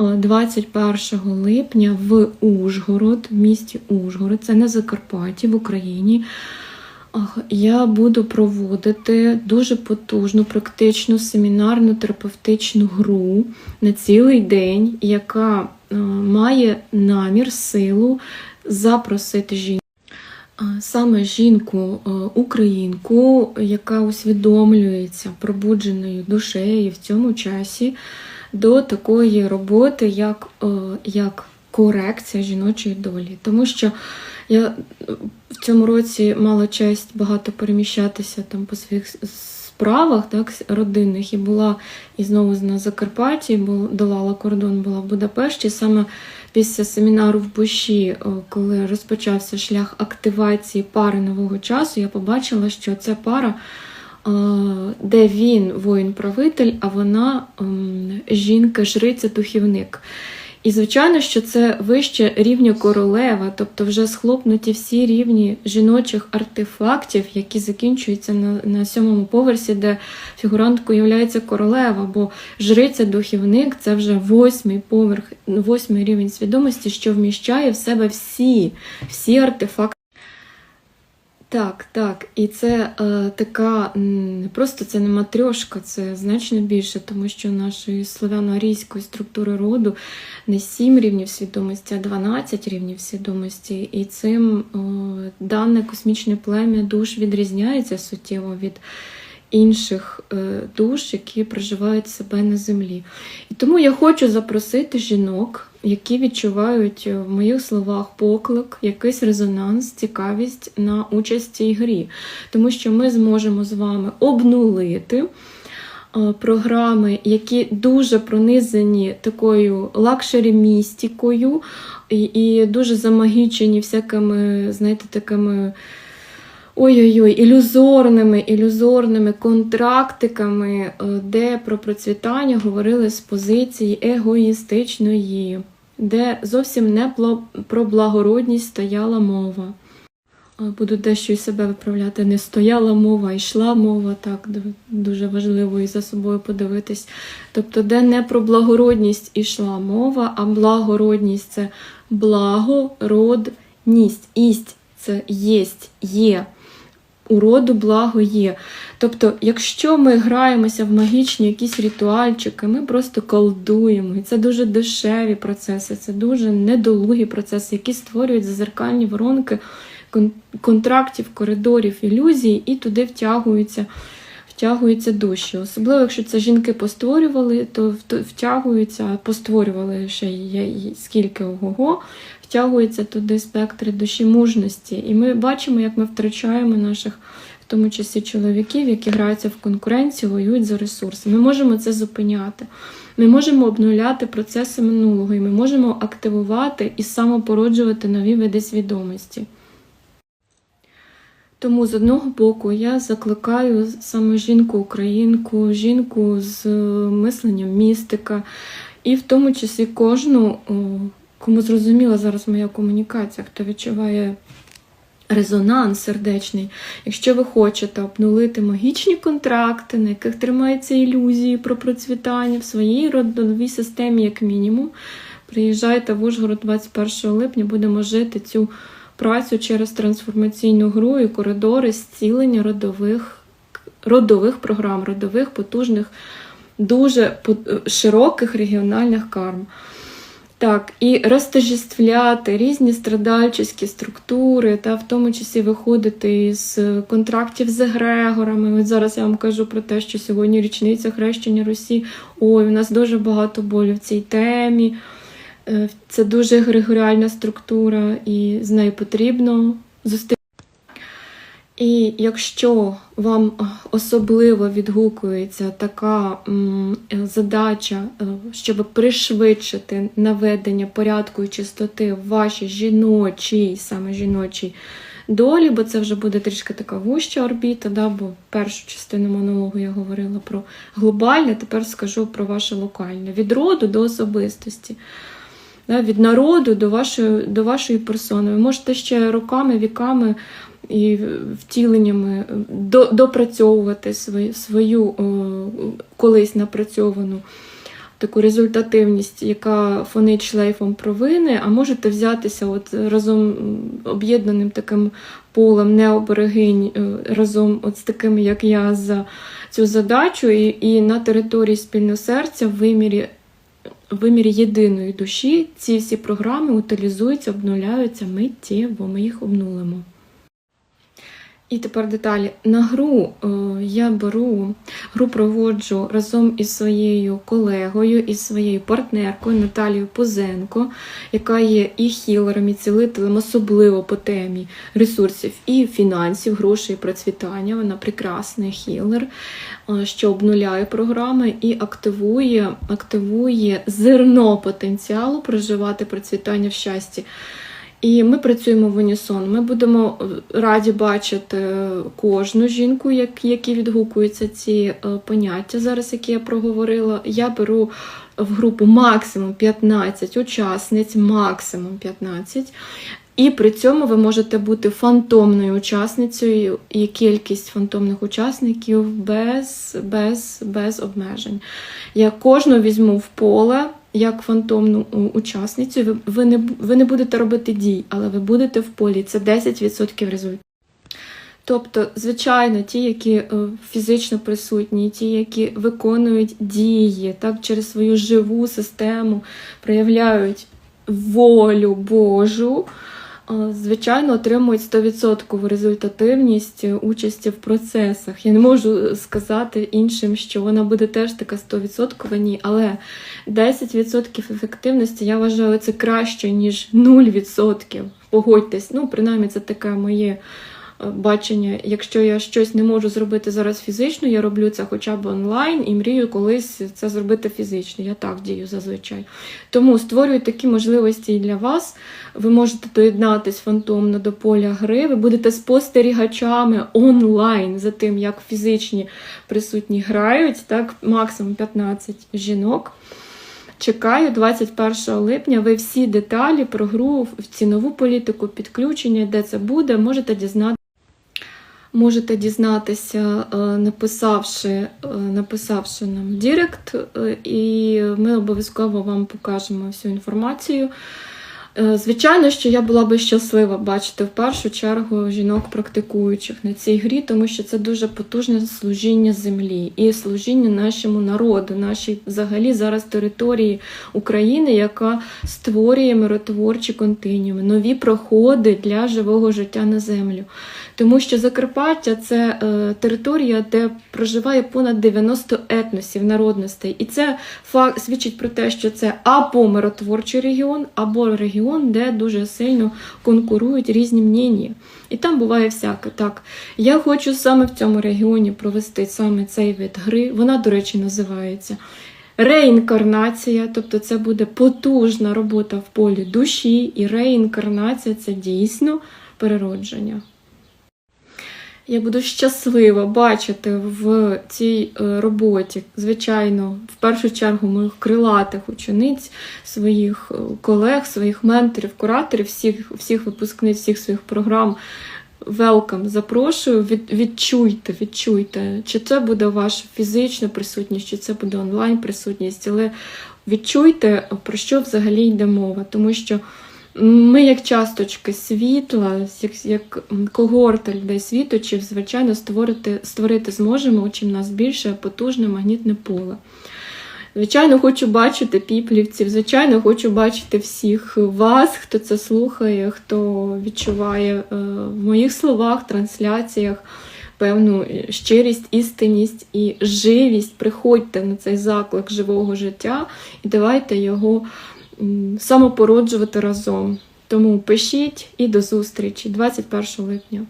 е, 21 липня в Ужгород, в місті Ужгород, це на Закарпатті в Україні. Я буду проводити дуже потужну, практичну семінарну терапевтичну гру на цілий день, яка е, має намір, силу запросити жінку. Саме жінку е, українку, яка усвідомлюється пробудженою душею в цьому часі до такої роботи, як, е, як корекція жіночої долі. Тому що я е, в цьому році мала честь багато переміщатися там по своїх справах, так, родинних, і була і знову на Закарпатті, бу- долала кордон, була в Будапешті. Саме після семінару в Буші, коли розпочався шлях активації пари нового часу, я побачила, що ця пара, е, де він воїн-правитель, а вона ем, жінка-жриця-духівник. І звичайно, що це вище рівня королева, тобто вже схлопнуті всі рівні жіночих артефактів, які закінчуються на, на сьомому поверсі, де фігуранткою є королева, бо жриця-духівник це вже восьмий поверх, восьмий рівень свідомості, що вміщає в себе всі, всі артефакти. Так, так, і це е, така не просто це не матрьошка, це значно більше, тому що нашої слов'яно-арійської структури роду не 7 рівнів свідомості, а 12 рівнів свідомості. І цим е, дане космічне плем'я душ відрізняється суттєво від інших е, душ, які проживають себе на землі. І тому я хочу запросити жінок, які відчувають е, в моїх словах поклик, якийсь резонанс, цікавість на участь в цій грі. Тому що ми зможемо з вами обнулити е, програми, які дуже пронизані такою лакшері-містікою і, і дуже замагічені всякими, знаєте, такими. Ой-ой-ой, ілюзорними, ілюзорними контрактиками, е, де про процвітання говорили з позиції егоїстичної, де зовсім не про благородність стояла мова. Е, Буду дещо і себе виправляти. Не стояла мова, йшла мова, так дуже важливо і за собою подивитись. Тобто, де не про благородність ішла мова, а благородність це благородність. Ість це єсть, є. У роду благо є. Тобто, якщо ми граємося в магічні якісь ритуальчики, ми просто колдуємо. І це дуже дешеві процеси, це дуже недолугі процеси, які створюють зазеркальні воронки контрактів, коридорів, ілюзій, і туди втягуються, втягуються душі. Особливо, якщо це жінки постворювали, то втягуються, постворювали ще скільки ого-го, туди спектри душі мужності. І ми бачимо, як ми втрачаємо наших, в тому числі чоловіків, які граються в конкуренцію, воюють за ресурси. Ми можемо це зупиняти. Ми можемо обнуляти процеси минулого, і ми можемо активувати і самопороджувати нові види свідомості. Тому з одного боку я закликаю саме жінку-українку, жінку з мисленням містика, і в тому числі кожну, кому зрозуміла зараз моя комунікація, хто відчуває резонанс сердечний. Якщо ви хочете обнулити магічні контракти, на яких тримаються ілюзії про процвітання в своїй родовій системі, як мінімум, приїжджайте в Ужгород 21 липня, будемо жити цю працю через трансформаційну гру і коридори зцілення родових, родових програм, родових потужних, дуже широких регіональних карм. Так, і розтожествляти різні страдальчі структури, та в тому числі виходити із контрактів з егрегорами. От зараз я вам кажу про те, що сьогодні річниця хрещення Русі. Ой, у нас дуже багато болю в цій темі. Е, Це дуже егрегоріальна структура, і з нею потрібно зустріти. І якщо вам е, особливо відгукується така е, задача, е, щоб пришвидшити наведення порядку і чистоти в вашій жіночій, саме жіночій долі, бо це вже буде трішки така вуща орбіта, да, бо першу частину монологу я говорила про глобальне, тепер скажу про ваше локальне. Від роду до особистості. Да, від народу до вашої, до вашої персони. Ви можете ще роками, віками і втіленнями до, допрацьовувати свою, свою о, колись напрацьовану таку результативність, яка фонить шлейфом провини, а можете взятися от разом об'єднаним таким полем необерегинь, е, разом от з такими, як я, за цю задачу, і, і на території спільного серця в вимірі. В вимірі єдиної душі ці всі програми утилізуються, обнуляються миттєво, ми їх обнулимо. І тепер деталі. На гру е, я беру, гру проводжу разом із своєю колегою, із своєю партнеркою Наталією Позенко, яка є і хілером, і цілителем, особливо по темі ресурсів і фінансів, грошей, процвітання. Вона прекрасний хілер, е, що обнуляє програми і активує, активує зерно потенціалу проживати процвітання в щасті. І ми працюємо в унісон. Ми будемо е, раді бачити кожну жінку, як, які відгукуються ці е, поняття, зараз які я проговорила. Я беру в групу максимум 15 учасниць, максимум 15. І при цьому ви можете бути фантомною учасницею, і кількість фантомних учасників без, без, без обмежень. Я кожну візьму в поле як фантомну учасницю. Ви, не, ви не будете робити дій, але ви будете в полі. Це 10% результату. Тобто, звичайно, ті, які е, фізично присутні, ті, які виконують дії, так, через свою живу систему проявляють волю Божу, звичайно, отримують 100% результативність е, участі в процесах. Я не можу сказати іншим, що вона буде теж така 100% ні, але 10% ефективності я вважаю це краще, ніж 0%. Погодьтесь, ну, принаймні, це таке моє е, бачення. Якщо я щось не можу зробити зараз фізично, я роблю це хоча б онлайн і мрію колись це зробити фізично. Я так дію зазвичай. Тому створюю такі можливості і для вас. Ви можете доєднатись фантомно до поля гри, ви будете спостерігачами онлайн за тим, як фізичні присутні грають, так, максимум 15 жінок. Чекаю 21 липня. Ви всі деталі про гру, цінову політику, підключення, де це буде, можете дізнатися. Можете дізнатися, е, написавши, е, написавши нам Дірект, е, і ми обов'язково вам покажемо всю інформацію. Звичайно, що я була би щаслива бачити в першу чергу жінок практикуючих на цій грі, тому що це дуже потужне служіння землі і служіння нашому народу, нашій взагалі зараз території України, яка створює миротворчі континіуми, нові проходи для живого життя на землю. Тому що Закарпаття це е, територія, де проживає понад 90 етносів, народностей. І це факт свідчить про те, що це або миротворчий регіон, або регіон, де дуже сильно конкурують різні мнення. І там буває всяке. Так, я хочу саме в цьому регіоні провести саме цей вид гри. Вона, до речі, називається. Реінкарнація, тобто це буде потужна робота в полі душі, і реінкарнація це дійсно переродження. Я буду щаслива бачити в цій е, роботі, звичайно, в першу чергу моїх крилатих учениць, своїх е, колег, своїх менторів, кураторів, всіх, всіх випускниць, всіх своїх програм. Велкам, запрошую, від, відчуйте, відчуйте, чи це буде ваша фізична присутність, чи це буде онлайн присутність, але відчуйте, про що взагалі йде мова, тому що ми, як часточки світла, як, як когорта людей світочів, звичайно, створити, створити зможемо, чим нас більше потужне магнітне поле. Звичайно, хочу бачити піплівців, звичайно, хочу бачити всіх вас, хто це слухає, хто відчуває е, в моїх словах, трансляціях певну щирість, істинність і живість. Приходьте на цей заклик живого життя і давайте його самопороджувати разом. Тому пишіть і до зустрічі 21 липня.